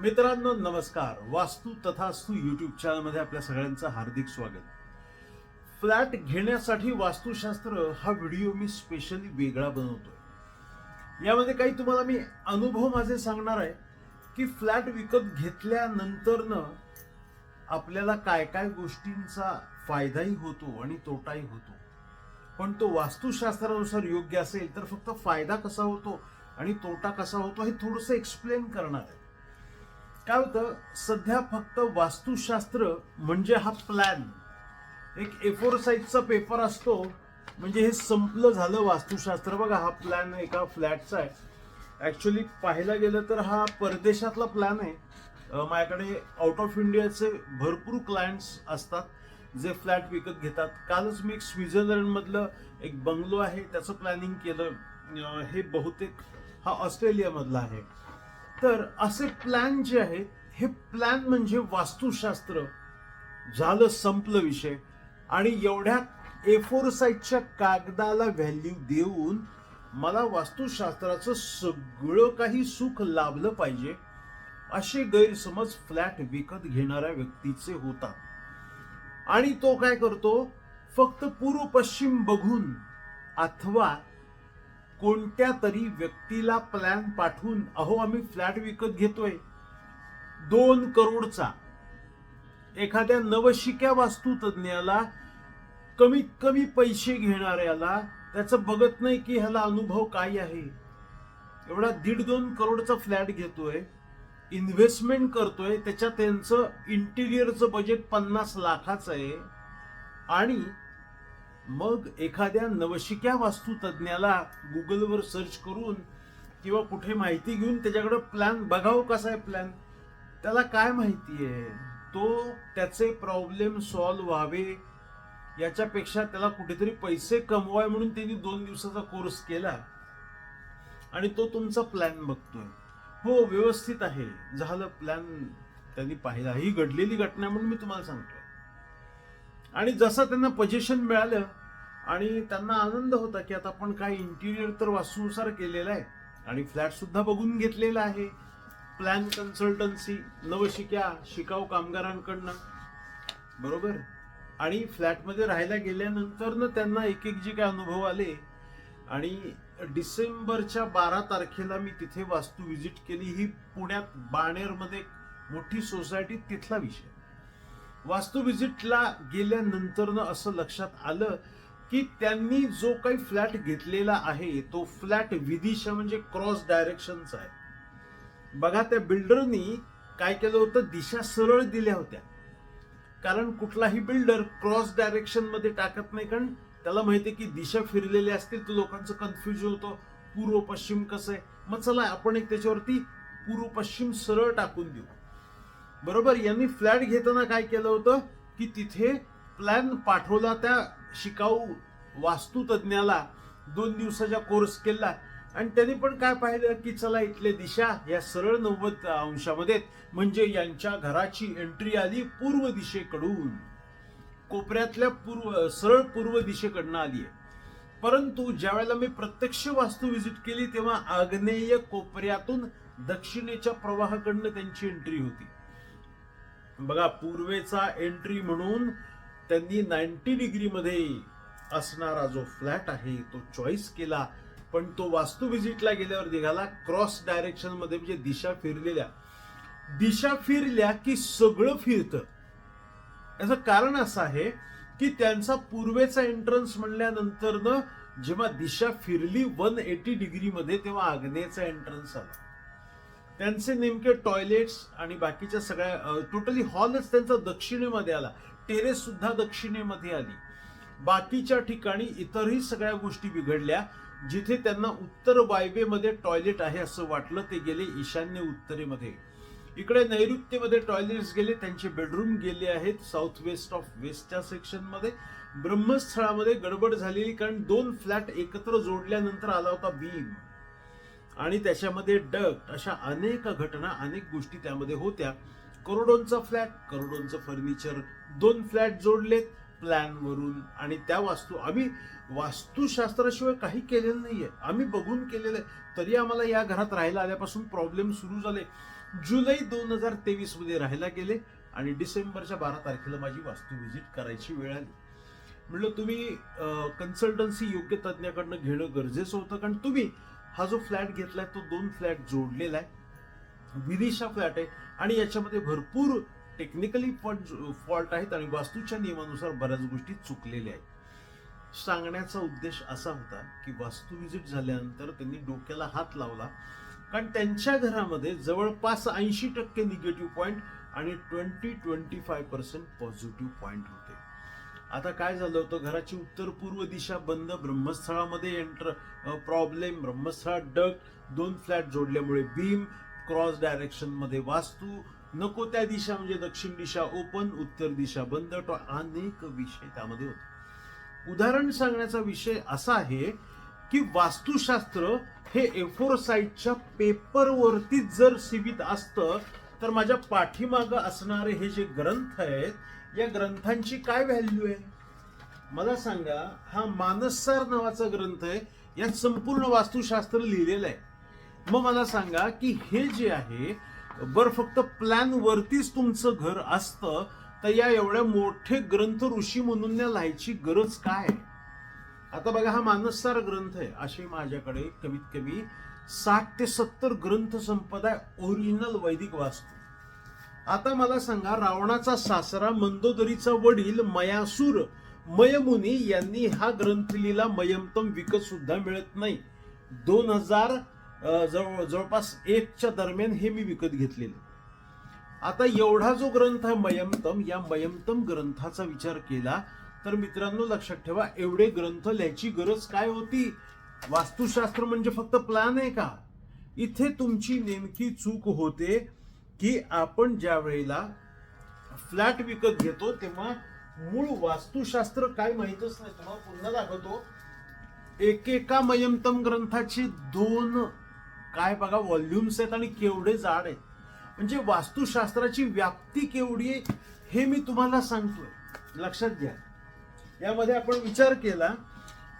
मित्रांनो नमस्कार. वास्तू तथास्तू युट्यूब चॅनलमध्ये आपल्या सगळ्यांचं हार्दिक स्वागत. फ्लॅट घेण्यासाठी वास्तुशास्त्र हा व्हिडिओ मी स्पेशली वेगळा बनवतोय. यामध्ये काही तुम्हाला मी अनुभव माझे सांगणार आहे की फ्लॅट विकत घेतल्यानंतरनं आपल्याला काय काय गोष्टींचा फायदाही होतो आणि तोटाही होतो. पण तो वास्तुशास्त्रानुसार योग्य असेल तर फक्त फायदा कसा होतो आणि तोटा कसा होतो हे थोडंसं एक्सप्लेन करणार आहे. काय होतं सध्या फक्त वास्तुशास्त्र म्हणजे हा प्लॅन एक ए फोर साईजचा पेपर असतो म्हणजे हे संपलं झालं वास्तुशास्त्र. बघा हा प्लॅन एका फ्लॅटचा आहे. ॲक्च्युली पाहायला गेलं तर हा परदेशातला प्लॅन आहे. माझ्याकडे आउट ऑफ इंडियाचे भरपूर क्लायंट्स असतात जे फ्लॅट विकत घेतात. कालच मी एक स्वित्झर्लंडमधलं एक बंगलो आहे त्याचं प्लॅनिंग केलं. हे बहुतेक हा ऑस्ट्रेलियामधला आहे. तर असे प्लॅन जे आहेत हे प्लॅन म्हणजे वास्तुशास्त्र. झालं संपलं विषय. आणि एवढ्या ए फोर साईजच्या कागदाला व्हॅल्यू देऊन मला वास्तुशास्त्राचं सगळं काही सुख लाभलं पाहिजे असे गैरसमज फ्लॅट विकत घेणाऱ्या व्यक्तीचे होतात. आणि तो काय करतो? फक्त पूर्व पश्चिम बघून अथवा कोणत्या तरी व्यक्तीला प्लॅन पाठवून अहो आम्ही फ्लॅट विकत घेतोय. दोन करोडचा. एखाद्या नवशिक्या वास्तुतज्ञाला कमीत कमी पैसे घेणाऱ्याला त्याचं बघत नाही की ह्याला अनुभव काय आहे. एवढा दीड दोन करोडचा फ्लॅट घेतोय इन्व्हेस्टमेंट करतोय त्याच्या त्यांचं इंटिरियरचं बजेट पन्नास लाखाचं आहे. आणि मग एखाद्या नवशिक्या वास्तुतज्ञाला गुगलवर सर्च करून किंवा कुठे माहिती घेऊन त्याच्याकडं प्लॅन बघावं कसा आहे प्लॅन त्याला काय माहिती आहे? तो त्याचे प्रॉब्लेम सॉल्व व्हावे. याच्यापेक्षा त्याला कुठेतरी पैसे कमवाय म्हणून त्यांनी दोन दिवसाचा कोर्स केला. आणि तो तुमचा प्लॅन बघतोय. हो व्यवस्थित आहे. झालं प्लॅन त्यांनी पाहिला ही घडलेली घटना म्हणून मी तुम्हाला सांगतोय. आणि जसं त्यांना पजेशन मिळालं आणि त्यांना आनंद होता की आता आपण काय इंटिरियर तर वास्तूनुसार केलेला आहे. आणि फ्लॅट सुद्धा बघून घेतलेला आहे. प्लॅन कन्सल्टन्सी नवशिक्या शिकाऊ कामगारांकडनं. बरोबर? आणि फ्लॅटमध्ये राहायला गेल्यानंतर ना त्यांना एक एक जे काय अनुभव आले. आणि डिसेंबरच्या बारा तारखेला मी तिथे वास्तू व्हिजिट केली. ही पुण्यात बाणेरमध्ये मोठी सोसायटी तिथला विषय. वास्तू व्हिजिटला गेल्यानंतरनं असं लक्षात आलं की त्यांनी जो काही फ्लॅट घेतलेला आहे तो फ्लॅट विदिशा म्हणजे क्रॉस डायरेक्शनचा आहे. बघा त्या बिल्डरनी काय केलं होतं? दिशा सरळ दिल्या होत्या. कारण कुठलाही बिल्डर क्रॉस डायरेक्शनमध्ये टाकत नाही कारण त्याला माहिती की दिशा फिरलेली असतील तर लोकांचं कन्फ्युजन होतं पूर्व पश्चिम कसं आहे? मग चला आपण एक त्याच्यावरती पूर्व पश्चिम सरळ टाकून देऊ. बरोबर? यांनी फ्लॅट घेताना काय केलं होतं? की तिथे प्लॅन पाठवला त्या शिकाऊ वास्तुतज्ञाला दोन दिवसाचा कोर्स केला. आणि त्यांनी पण काय पाहिलं की चला इथले दिशा या सरळ नव्वद अंशामध्ये म्हणजे यांच्या घराची एंट्री आली पूर्व दिशेकडून. कोपऱ्यातल्या पूर्व सरळ पूर्व दिशेकडनं आली आहे. परंतु ज्यावेळेला मी प्रत्यक्ष वास्तू विजिट केली तेव्हा आग्नेय कोपऱ्यातून दक्षिणेच्या प्रवाहाकडनं त्यांची एंट्री होती. बघा पूर्वेचा एंट्री म्हणून त्यांनी नाईन्टी डिग्रीमध्ये असणारा जो फ्लॅट आहे तो चॉईस केला. पण तो वास्तू व्हिजिटला गेल्यावर निघाला. क्रॉस डायरेक्शनमध्ये म्हणजे दिशा फिरलेल्या. दिशा फिरल्या की सगळं फिरतं. याचं कारण असं आहे की त्यांचा पूर्वेचा एंट्रन्स म्हणल्यानंतर न जेव्हा दिशा फिरली वन एटी डिग्रीमध्ये तेव्हा आग्नेयचा एंट्रन्स आला. त्यांचे नेमके टॉयलेट्स आणि बाकीच्या सगळ्या टोटली हॉलच त्यांचा दक्षिणेमध्ये आला. टेरेस सुद्धा दक्षिणेमध्ये आली. बाकीच्या ठिकाणी इतरही सगळ्या गोष्टी बिघडल्या जिथे त्यांना उत्तर वायव्येमध्ये टॉयलेट आहे असं वाटलं ते गेले ईशान्य उत्तरेमध्ये. इकडे नैऋत्यमध्ये टॉयलेट्स गेले त्यांचे बेडरूम गेले आहेत साऊथ वेस्ट ऑफ वेस्टच्या सेक्शनमध्ये ब्रह्मस्थळामध्ये गडबड झालेली कारण दोन फ्लॅट एकत्र जोडल्यानंतर आला होता भीम. आणि त्याच्यामध्ये डक्ट अशा अनेक घटना अनेक गोष्टी त्यामध्ये होत्या. करोडोंचा फ्लॅट करोडोंचं फर्निचर दोन फ्लॅट जोडलेत प्लॅनवरून आणि त्या वास्तू आम्ही वास्तुशास्त्राशिवाय काही केलेलं नाही आहे आम्ही बघून केलेलं आहे. तरी आम्हाला या घरात राहायला आल्यापासून प्रॉब्लेम सुरू झाले. जुलै दोन हजार तेवीसमध्ये राहायला गेले आणि डिसेंबरच्या बारा तारखेला माझी वास्तू व्हिजिट करायची वेळ आली. म्हणलं तुम्ही कन्सल्टन्सी योग्य तज्ज्ञाकडनं घेणं गरजेचं होतं. कारण तुम्ही हा जो फ्लॅट घेतलाय तो दोन फ्लॅट जोडलेला आहे. विदिशा फ्लॅट आहे. आणि याच्यामध्ये भरपूर टेक्निकली फॉल्ट फॉल्ट आहेत आणि वास्तूच्या नियमानुसार बऱ्याच गोष्टी चुकलेल्या आहेत. सांगण्याचा उद्देश असा होता की वास्तू व्हिजिट झाल्यानंतर त्यांनी डोक्याला हात लावला. कारण त्यांच्या घरामध्ये जवळपास ऐंशी टक्के निगेटिव्ह पॉईंट आणि twenty twenty five percent positive point होते. आता काय झालं होतं? घराची उत्तर पूर्व दिशा बंद ब्रह्मस्थळामध्ये एंटर प्रॉब्लेम ब्रह्मस्थळात डग दोन फ्लॅट जोडल्यामुळे बीम क्रॉस डायरेक्शनमध्ये वास्तू नको त्या दिशा म्हणजे दक्षिण दिशा ओपन उत्तर दिशा बंद अनेक विषय त्यामध्ये होते. उदाहरण सांगण्याचा विषय असा आहे की वास्तुशास्त्र हे एफोर साईटच्या पेपरवरती जर सीमित असतं तर माझ्या पाठीमागं असणारे हे जे ग्रंथ आहेत या ग्रंथांची काय व्हॅल्यू आहे? मला सांगा हा मानससार नावाचा ग्रंथ आहे यात संपूर्ण वास्तुशास्त्र लिहिलेलं आहे. मग मला सांगा की हे जे आहे बर फक्त प्लॅन वरतीच तुमचं घर असतं तर या एवढ्या मोठे ग्रंथ ऋषी म्हणून लिहायची गरज काय? आता बघा हा मानससार ग्रंथ आहे. असे माझ्याकडे कमीत कमी साठ ते सत्तर ग्रंथ संपदा ओरिजिनल वैदिक वास्तू. आता मला सांगा रावणाचा सासरा मंदोदरीचा वडील मयासूर मयमुनी यांनी हा ग्रंथ लिहिला मयमतम विकत सुद्धा मिळत नाही. दोन हजार जवळ जवळपास एकच्या दरम्यान हे मी विकत घेतलेले आता एवढा जो ग्रंथ आहे मयमतम या मयमतम ग्रंथाचा विचार केला तर मित्रांनो लक्षात ठेवा एवढे ग्रंथ लिहायची गरज काय होती? वास्तुशास्त्र म्हणजे फक्त प्लॅन आहे का? इथे तुमची नेमकी चूक होते की आपण ज्या वेळेला फ्लॅट विकत घेतो तेव्हा मूळ वास्तुशास्त्र काय माहीतच नाही. तुम्हाला पुन्हा दाखवतो. एकेका मयमतम ग्रंथाची दोन काय बघा व्हॉल्युम्स आहेत आणि केवढे जाड आहेत. म्हणजे वास्तुशास्त्राची व्याप्ती केवढी आहे हे मी तुम्हाला सांगतोय. लक्षात घ्या. यामध्ये आपण विचार केला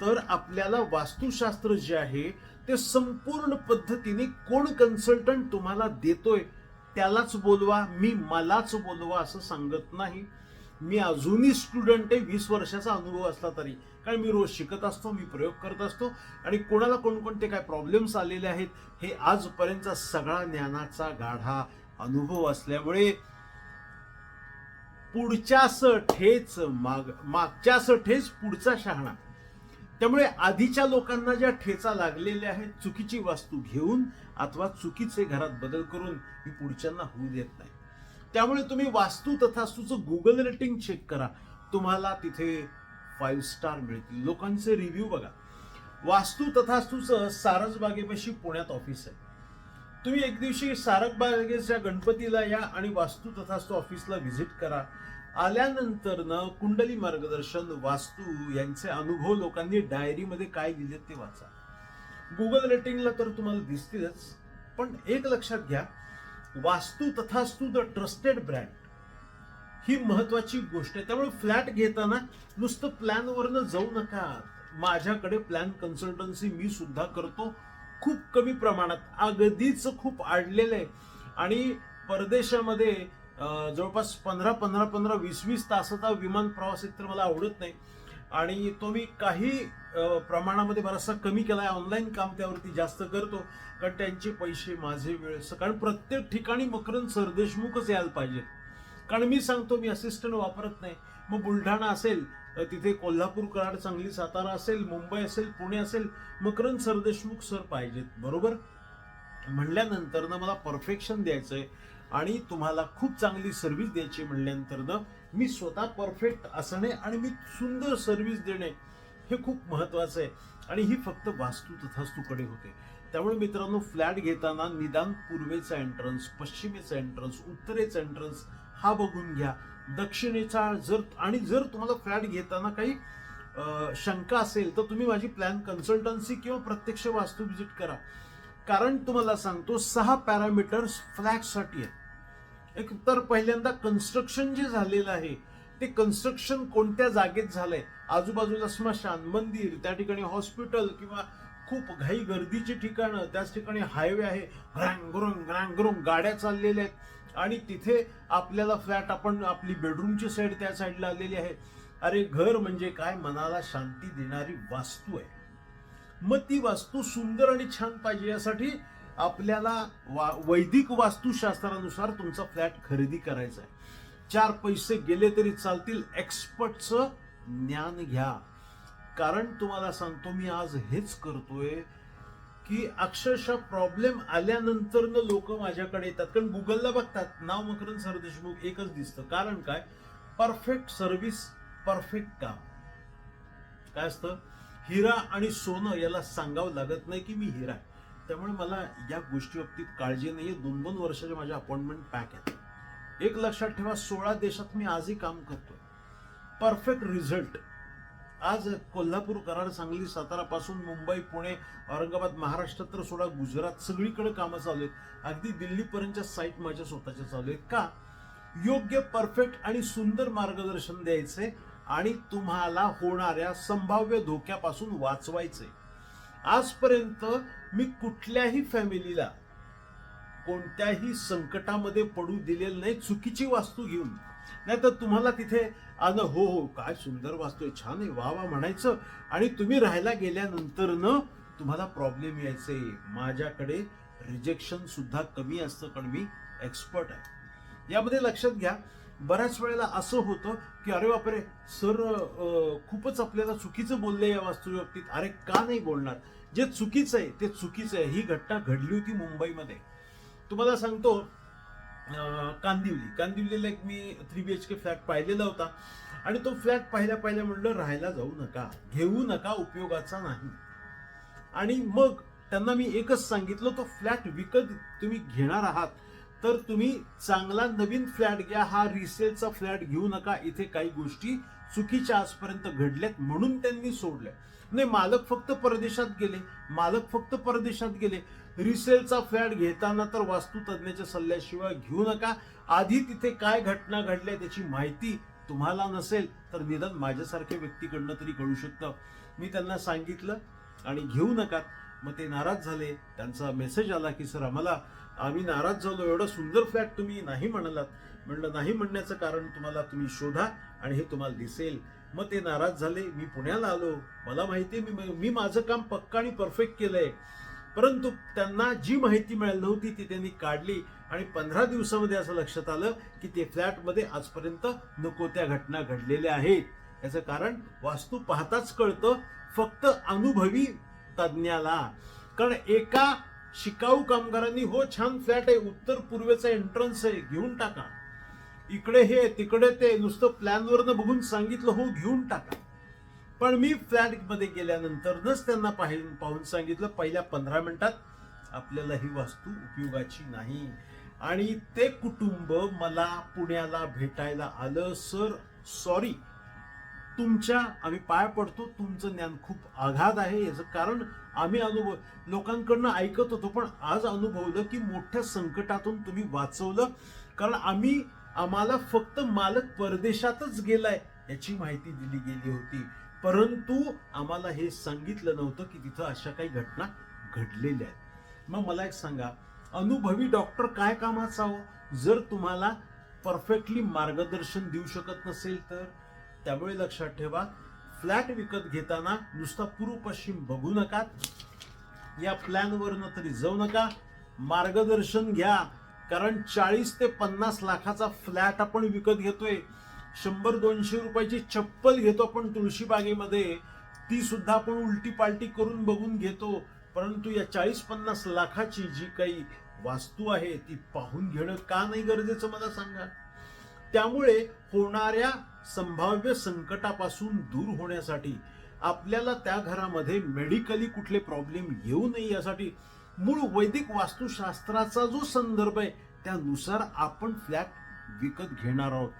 तर आपल्याला वास्तुशास्त्र जे आहे ते संपूर्ण पद्धतीने कोण कन्सल्टंट तुम्हाला देतोय त्यालाच बोलवा मी मलाच बोलवा असं सांगत नाही. मी अजूनही स्टुडंट आहे वीस वर्षाचा अनुभव असला तरी. कारण मी रोज शिकत असतो मी प्रयोग करत असतो. आणि कोणाला कोणकोणते काय प्रॉब्लेम्स आलेले आहेत हे आजपर्यंतचा सगळा ज्ञानाचा गाढा अनुभव असल्यामुळे पुढच्यास ठेच माग मागच्यास ठेच पुढचा शहाणा. त्यामुळे आधीच्या लोकांना ज्या ठेचा लागलेल्या आहेत चुकीची वास्तू घेऊन अथवा चुकीचे घरात बदल करून ही पुढच्यांना होऊ देत नाही. त्यामुळे तुम्ही वास्तू तथास्तूचं गुगल रेटिंग चेक करा. तुम्हाला तिथे फाईव्ह स्टार मिळतील. लोकांचे रिव्ह्यू बघा. वास्तू तथास्तूचं सारसबागेपाशी पुण्यात ऑफिस आहे. तुम्ही एक दिवशी सारसबागेच्या गणपतीला या आणि वास्तू तथास्तू ऑफिसला व्हिजिट करा. आल्यानंतर ना कुंडली मार्गदर्शन वास्तू यांचे अनुभव लोकांनी डायरीमध्ये काय लिहिलेत ते वाचा. गुगल रेटिंगला तर तुम्हाला दिसतीलच पण एक लक्षात घ्या Vastu Tathastu the trusted brand. ही महत्वाची गोष्ट आहे. त्यामुळे फ्लॅट घेताना नुसतं प्लॅनवरनं जाऊ नका. माझ्याकडे प्लॅन कन्सल्टन्सी मी सुद्धा करतो. खूप कमी प्रमाणात. अगदीच खूप आडलेलं आहे. आणि परदेशामध्ये जवळपास पंधरा पंधरा पंधरा वीस वीस तासाचा विमान प्रवास एकतर मला आवडत नाही. आणि तो मी काही प्रमाणामध्ये बराचसा कमी केला आहे ऑनलाईन काम त्यावरती जास्त करतो. कारण त्यांचे पैसे माझे वेळ कारण प्रत्येक ठिकाणी मकरंद सरदेशमुखच यायला पाहिजे कारण मी सांगतो मी असिस्टंट वापरत नाही. मग बुलढाणा असेल तिथे कोल्हापूर कराड सांगली सातारा असेल मुंबई असेल पुणे असेल मकरंद सरदेशमुख सर पाहिजेत. बरोबर? म्हणल्यानंतरनं मला परफेक्शन द्यायचं आहे आणि तुम्हाला खूप चांगली सर्व्हिस द्यायची म्हणल्यानंतर मी स्वतः परफेक्ट असणे आणि मी सुंदर सर्व्हिस देणे हे खूप महत्त्वाचं आहे. आणि ही फक्त वास्तू तथास्तूकडे होते. त्यामुळे मित्रांनो फ्लॅट घेताना निदान पूर्वेचा एंट्रन्स पश्चिमेचा एंट्रन्स उत्तरेचा एंट्रन्स हा बघून घ्या. दक्षिणेचा जर आणि जर तुम्हाला फ्लॅट घेताना काही शंका असेल तर तुम्ही माझी प्लॅन कन्सल्टन्सी किंवा प्रत्यक्ष वास्तू व्हिजिट करा. कारण तुम्हाला सांगतो सहा पॅरामीटर्स फ्लॅटसाठी आहेत. एक तर पहिल्यांदा कन्स्ट्रक्शन जे झालेलं आहे ते कन्स्ट्रक्शन कोणत्या जागेत झालंय? आजूबाजूला स्मशान मंदिर त्या ठिकाणी हॉस्पिटल किंवा खूप घाई गर्दीची ठिकाणं त्याच ठिकाणी हायवे आहे. ग्रँग गुरुंग ग्रँग गुरुंग गाड्या चाललेल्या आहेत. आणि तिथे आपल्याला फ्लॅट आपण आपली बेडरूमची साईड त्या साईडला आलेली आहे. अरे घर म्हणजे काय? मनाला शांती देणारी वास्तू आहे. मग ती वास्तू सुंदर आणि छान पाहिजे यासाठी आपल्याला वा वैदिक वास्तुशास्त्रानुसार तुमचा फ्लॅट खरेदी करायचा आहे. चार पैसे गेले तरी चालतील. एक्सपर्टचं ज्ञान घ्या. कारण तुम्हाला सांगतो मी आज हेच करतोय की अक्षरशः प्रॉब्लेम आल्यानंतर लोक माझ्याकडे येतात. कारण गुगलला बघतात. नाव मकरंद सरदेशमुख एकच दिसतं. कारण काय? परफेक्ट सर्व्हिस परफेक्ट काम. काय असतं? हिरा आणि सोनं याला सांगावं लागत नाही की मी हिरा आहे. त्यामुळे मला या गोष्टी बाबतीत काळजी आहे दोन दोन वर्षाच्या माझ्या अपॉइंटमेंट पॅक आहेत. एक लक्षात ठेवा सोळा देशात मी आजही काम करतोय. Perfect result. आज कोल्हापूर कराड सांगली सातारा पासून मुंबई पुणे औरंगाबाद महाराष्ट्र तर सोडा गुजरात सगळीकडे कामं चालू आहेत. अगदी दिल्लीपर्यंतच्या साईट माझ्या स्वतःच्या चालू आहेत. का? योग्य परफेक्ट आणि सुंदर मार्गदर्शन द्यायचे आणि तुम्हाला होणाऱ्या संभाव्य धोक्यापासून वाचवायचे आजपर्यंत मी कुठल्याही फॅमिलीला कोणत्याही संकटामध्ये पडू दिलेलं नाही चुकीची वास्तू घेऊन. नाही तर तुम्हाला तिथे अन हो हो काय सुंदर वास्तू आहे छान आहे वा वा म्हणायचं. आणि तुम्ही राहायला गेल्यानंतर न तुम्हाला प्रॉब्लेम यायचे. माझ्याकडे रिजेक्शन सुद्धा कमी असतं कारण मी एक्सपर्ट आहे. यामध्ये लक्षात घ्या बऱ्याच वेळेला असं होतं की अरे बापरे सर खूपच आपल्याला चुकीचं बोलले या वास्तू बाबतीत अरे का नाही बोलणार? जे चुकीचं आहे ते चुकीचं आहे. ही घटना घडली होती मुंबईमध्ये. तुम्हाला सांगतो कांदिवली. कांदिवलीला एक मी three B H K flat पाहिलेला होता. आणि तो फ्लॅट पाहिल्या पाहिल्या म्हणलं राहायला जाऊ नका. घेऊ नका उपयोगाचा नाही. आणि मग त्यांना मी एकच सांगितलं तो फ्लॅट विकत तुम्ही घेणार आहात. तर तुम्ही चांगला नवीन फ्लॅट घ्या. हा रिसेलचा फ्लॅट घेऊ नका. इथे काही गोष्टी चुकीच्या आजपर्यंत घडल्यात म्हणून त्यांनी सोडल्या नाही मालक फक्त परदेशात गेले. मालक फक्त परदेशात गेले. रिसेलचा फ्लॅट घेताना तर वास्तुतज्ञाच्या सल्ल्याशिवाय घेऊ नका. आधी तिथे काय घटना घडल्या त्याची माहिती तुम्हाला नसेल तर निदान माझ्यासारख्या व्यक्तीकडनं तरी कळू शकतं. मी त्यांना सांगितलं आणि घेऊ नका. मग ते नाराज झाले. त्यांचा मेसेज आला की सर आम्हाला आम्ही नाराज झालो एवढा सुंदर फ्लॅट तुम्ही नाही म्हणालात. म्हणलं नाही म्हणण्याचं कारण तुम्हाला तुम्ही शोधा आणि हे तुम्हाला दिसेल. मग ते नाराज झाले मी पुण्याला आलो. मला माहिती आहे मी मी माझं काम पक्का आणि परफेक्ट केलंय. परंतु त्यांना जी माहिती मिळाली नव्हती ती त्यांनी काढली. आणि पंधरा दिवसामध्ये असं लक्षात आलं की ते फ्लॅटमध्ये आजपर्यंत नको त्या घटना घडलेल्या आहेत. याचं कारण वास्तू पाहताच कळतं फक्त अनुभवी तज्ज्ञाला कारण एका शिकाऊ कामगारांनी हो छान फ्लॅट आहे उत्तर पूर्वेचा एंट्रन्स आहे घेऊन टाका. इकडे हे तिकडे ते नुसतं प्लॅनवरनं बघून सांगितलं हो घेऊन टाका. पण मी फ्लॅटमध्ये गेल्यानंतरच त्यांना पाहिजे पाहून सांगितलं पहिल्या पंधरा मिनिटात आपल्याला ही वास्तू उपयोगाची नाही. आणि ते कुटुंब मला पुण्याला भेटायला आलं सर सॉरी तुमच्या आम्ही पाय पडतो तुमचं ज्ञान खूप आघात आहे याचं कारण आम्ही अनुभव लोकांकडनं ऐकत होतो पण आज अनुभवलं की मोठ्या संकटातून तुम्ही वाचवलं. कारण आम्ही आम्हाला फक्त मालक परदेशातच गेलाय याची माहिती दिली गेली होती. परंतु आम्हाला हे सांगितलं नव्हतं की तिथं अशा काही घटना घडलेल्या आहेत. मग मला एक सांगा अनुभवी डॉक्टर काय कामाचा हो? जर तुम्हाला परफेक्टली मार्गदर्शन देऊ शकत नसेल तर? त्यामुळे लक्षात ठेवा फ्लॅट विकत घेताना नुसता पूर्व पश्चिम बघू नका या प्लॅनवरनं तरी जाऊ नका मार्गदर्शन घ्या कारण चाळीस ते पन्नास लाखाचा फ्लॅट आपण विकत घेतोय शंभर दोनशे रुपयाची चप्पल घेतो आपण तुळशीबागेमध्ये ती सुद्धा आपण उलटी पालटी करून बघून घेतो परंतु या चाळीस पन्नास लाखाची जी काही वास्तू आहे ती पाहून घेणं का नाही गरजेचं मला सांगा. त्यामुळे होणाऱ्या संभाव्य संकटापासून दूर होण्यासाठी आपल्याला त्या घरामध्ये मेडिकली कुठले प्रॉब्लेम येऊ नये यासाठी मूळ वैदिक वास्तुशास्त्राचा जो संदर्भ आहे त्यानुसार आपण फ्लॅट विकत घेणार आहोत.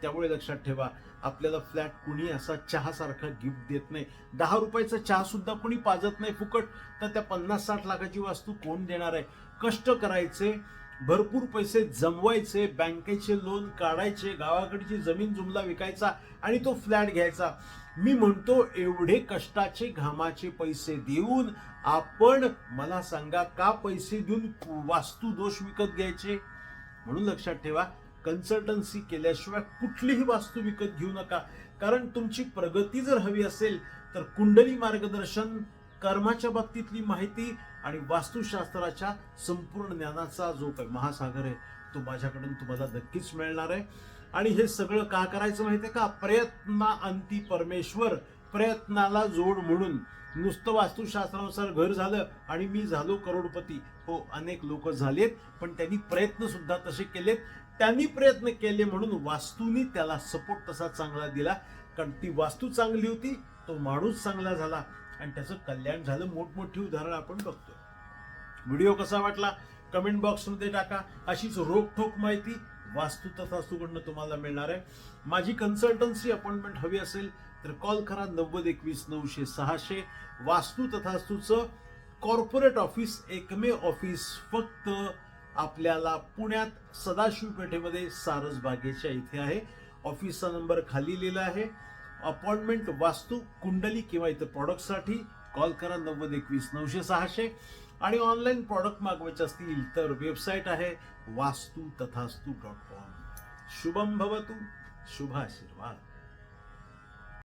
त्यामुळे लक्षात ठेवा आपल्याला फ्लॅट कुणी असा चहासारखा गिफ्ट देत नाही. दहा रुपयाचा चहा सुद्धा कुणी पाजत नाही फुकट. तर त्या पन्नास साठ लाखाची वास्तू कोण देणार आहे? कष्ट करायचे भरपूर पैसे जमवायचे बँकेचे लोन काढायचे गावाकडची जमीन जुमला विकायचा आणि तो फ्लॅट घ्यायचा. मी म्हणतो एवढे कष्टाचे घामाचे पैसे देऊन आपण मला सांगा का पैसे देऊन वास्तू दोष विकत घ्यायचे? म्हणून लक्षात ठेवा कन्सल्टन्सी केल्याशिवाय कुठलीही वास्तू विकत घेऊ नका. कारण तुमची प्रगती जर हवी असेल तर कुंडली मार्गदर्शन कर्माच्या बाबतीतली माहिती आणि वास्तुशास्त्राच्या संपूर्ण ज्ञानाचा जो काही महासागर आहे तो माझ्याकडून तुम्हाला नक्कीच मिळणार आहे. आणि हे सगळं का करायचं माहिती आहे का? प्रयत्ना अंती परमेश्वर प्रयत्नाला जोड म्हणून. नुसतं वास्तुशास्त्रानुसार घर झालं आणि मी झालो करोडपती. हो अनेक लोक झालेत पण त्यांनी प्रयत्न सुद्धा तसे केलेत. त्यांनी प्रयत्न केले म्हणून वास्तूनी त्याला सपोर्ट तसा चांगला दिला. कारण ती वास्तू चांगली होती तो माणूस चांगला झाला. आणि त्याचं कल्याण झालं. मोठमोठी उदाहरण आपण बघतोय. व्हिडिओ कसा वाटला? कमेंट बॉक्समध्ये टाका. अशीच रोखोक माहिती वास्तू तथास्तूकडनं तुम्हाला मिळणार आहे. माझी कन्सल्टन्सी अपॉइंटमेंट हवी असेल तर कॉल करा नव्वद एकवीस नऊशे सहाशे. वास्तू तथास्तूचं कॉर्पोरेट ऑफिस एकमेव ऑफिस फक्त आपल्याला पुण्यात सदाशिव पेठेमध्ये सारस बागेच्या इथे आहे. ऑफिसचा नंबर खाली लिहिला आहे. अपॉइंटमेंट वास्तू कुंडली किंवा इतर प्रॉडक्टसाठी कॉल करा नव्वद एकवीस नऊशे सहाशे. आणि ऑनलाईन प्रॉडक्ट मागवायचे असतील तर वेबसाईट आहे वास्तू तथास्तू डॉट कॉम. शुभम भवतु. शुभाशीर्वाद